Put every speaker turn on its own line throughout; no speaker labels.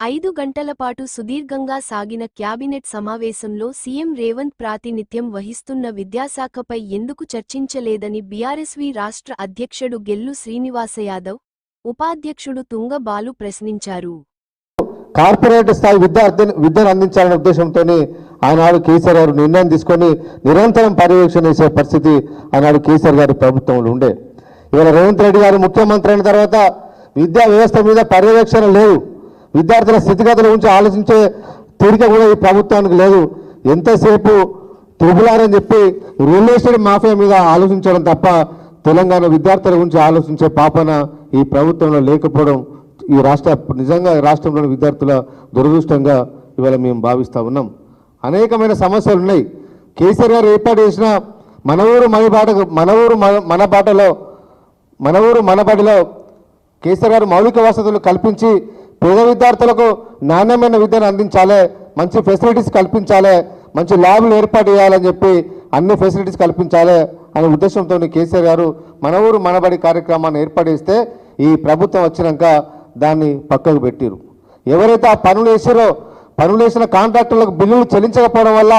ఐదు గంటల పాటు సుదీర్ఘంగా సాగిన క్యాబినెట్ సమావేశంలో సీఎం రేవంత్ ప్రాతినిధ్యం వహిస్తున్న విద్యాశాఖపై ఎందుకు చర్చించలేదని బీఆర్ఎస్వీ రాష్ట్ర అధ్యక్షుడు గెల్లు శ్రీనివాసయాదవ్ ఉపాధ్యక్షుడు తుంగ బాలు ప్రశ్నించారు.
కార్పొరేట్ స్థాయి విద్యార్థి విద్యను అందించాలనే ఉద్దేశంతో ఆనాడు కేసీఆర్ గారు నిర్ణయం తీసుకొని నిరంతరం పర్యవేక్షణ చేసే పరిస్థితి ఆనాడు కేసీఆర్ గారి ప్రభుత్వంలో ఉండే. ఇవాళ రేవంత్ రెడ్డి గారు ముఖ్యమంత్రి అయిన తర్వాత విద్యా వ్యవస్థ మీద పర్యవేక్షణ లేదు విద్యార్థుల స్థితిగతుల గురించి ఆలోచించే తీరిక కూడా ఈ ప్రభుత్వానికి లేదు. ఎంతసేపు త్రిపులారని చెప్పి రియల్ మాఫియా మీద ఆలోచించడం తప్ప తెలంగాణ విద్యార్థుల గురించి ఆలోచించే పాపన ఈ ప్రభుత్వంలో లేకపోవడం ఈ రాష్ట్ర నిజంగా రాష్ట్రంలోని విద్యార్థుల దురదృష్టంగా ఇవాళ మేము భావిస్తూ ఉన్నాం. అనేకమైన సమస్యలు ఉన్నాయి. కేసీఆర్ గారు ఏర్పాటు చేసిన మన ఊరు మన బాట మన ఊరు మన- మన బాటలో మన ఊరు మన బడిలో కేసీఆర్ గారు మౌలిక వసతులు కల్పించి పేద విద్యార్థులకు నాణ్యమైన విద్యను అందించాలి మంచి ఫెసిలిటీస్ కల్పించాలి మంచి ల్యాబ్లు ఏర్పాటు చేయాలని చెప్పి అన్ని ఫెసిలిటీస్ కల్పించాలి అనే ఉద్దేశంతో కేసీఆర్ గారు మన ఊరు మనబడి కార్యక్రమాన్ని ఏర్పాటు చేస్తే ఈ ప్రభుత్వం వచ్చినాక దాన్ని పక్కకు పెట్టిరు. ఎవరైతే ఆ పనులు వేసారో పనులు వేసిన కాంట్రాక్టర్లకు బిల్లులు చెల్లించకపోవడం వల్ల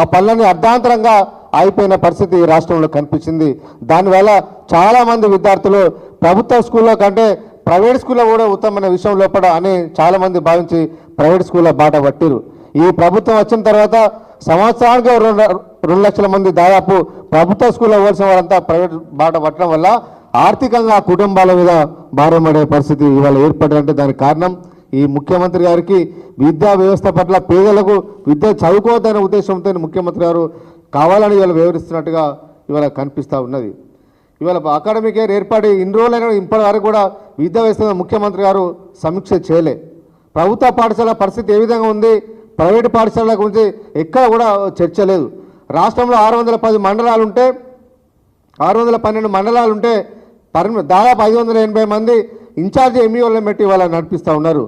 ఆ పనులన్నీ అర్ధాంతరంగా అయిపోయిన పరిస్థితి ఈ రాష్ట్రంలో కనిపించింది. దానివల్ల చాలామంది విద్యార్థులు ప్రభుత్వ స్కూల్లో కంటే ప్రైవేట్ స్కూల్లో కూడా ఉత్తమమైన విషయం లోపల అని చాలామంది భావించి ప్రైవేట్ స్కూల్లో బాట పట్టిరు ఈ ప్రభుత్వం వచ్చిన తర్వాత సంవత్సరానికి రెండు రెండు లక్షల మంది దాదాపు ప్రభుత్వ స్కూల్లో పోల్సిన వారంతా ప్రైవేట్ బాట పట్టడం వల్ల ఆర్థికంగా కుటుంబాల మీద భారం పడే పరిస్థితి ఇవాళ ఏర్పడాలంటే దానికి కారణం ఈ ముఖ్యమంత్రి గారికి విద్యా వ్యవస్థ పట్ల పేదలకు విద్య చదువుకోవద్దనే ఉద్దేశంతో ముఖ్యమంత్రి గారు కావాలని ఇవాళ వివరిస్తున్నట్టుగా ఇవాళ కనిపిస్తూ ఉన్నది. ఇవాళ అకాడమిక్ ఇయర్ ఏర్పడి ఇన్ని రోజులైన ఇప్పటి వరకు కూడా విద్యా వ్యవస్థ ముఖ్యమంత్రి గారు సమీక్ష చేయలే. ప్రభుత్వ పాఠశాల పరిస్థితి ఏ విధంగా ఉంది? ప్రైవేటు పాఠశాలల గురించి ఎక్కడ కూడా చర్చ లేదు. రాష్ట్రంలో ఆరు వందల పది మండలాలు ఉంటే ఆరు వందల పన్నెండు మండలాలు ఉంటే పరి దాదాపు ఐదు వందల ఎనభై మంది ఇన్ఛార్జ్ ఎంఈఓలను పెట్టి వాళ్ళ నడిపిస్తూ ఉన్నారు.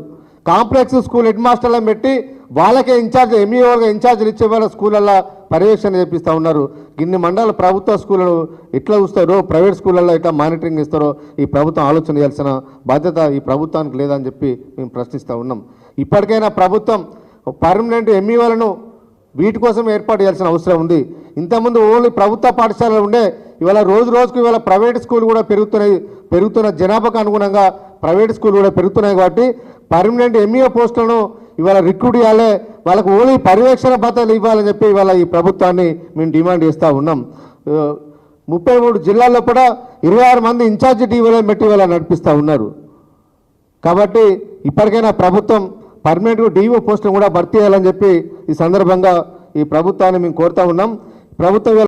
కాంప్లెక్స్ స్కూల్ హెడ్ మాస్టర్లను పెట్టి వాళ్ళకే ఇన్ఛార్జ్ ఎంఈఓగా ఇన్ఛార్జ్లు ఇచ్చే వాళ్ళ స్కూళ్ళల్లో పర్యవేక్షణ చేపిస్తూ ఉన్నారు. ఇన్ని మండల ప్రభుత్వ స్కూళ్ళను ఎట్లా చూస్తారో ప్రైవేట్ స్కూళ్ళల్లో ఎట్లా మానిటరింగ్ ఇస్తారో ఈ ప్రభుత్వం ఆలోచన చేయాల్సిన బాధ్యత ఈ ప్రభుత్వానికి లేదని చెప్పి మేము ప్రశ్నిస్తూ ఉన్నాం. ఇప్పటికైనా ప్రభుత్వం పర్మనెంట్ ఎంఈఓలను వీటి కోసం ఏర్పాటు చేయాల్సిన అవసరం ఉంది. ఇంతకుముందు ఓన్లీ ప్రభుత్వ పాఠశాలలు ఉండే ఇవాళ రోజు రోజుకు ఇవాళ ప్రైవేట్ స్కూల్ కూడా పెరుగుతున్నాయి పెరుగుతున్న జనాభాకు అనుగుణంగా ప్రైవేట్ స్కూల్ కూడా పెరుగుతున్నాయి కాబట్టి పర్మనెంట్ ఎంఈఓ పోస్టులను ఇవాళ రిక్రూట్ చేయాలి వాళ్ళకు ఓన్లీ పర్యవేక్షణ భద్రతలు ఇవ్వాలని చెప్పి ఇవాళ ఈ ప్రభుత్వాన్ని మేము డిమాండ్ చేస్తూ ఉన్నాం. ముప్పై మూడు జిల్లాల్లో కూడా ఇరవై ఆరు మంది ఇన్ఛార్జి టీవీలను పెట్టి ఇవాళ నడిపిస్తూ ఉన్నారు. కాబట్టి ఇప్పటికైనా ప్రభుత్వం పర్మనెంట్గా డీఓ పోస్టులు కూడా భర్తీ చేయాలని చెప్పి ఈ సందర్భంగా ఈ ప్రభుత్వాన్ని మేము కోరుతా ఉన్నాం. ప్రభుత్వం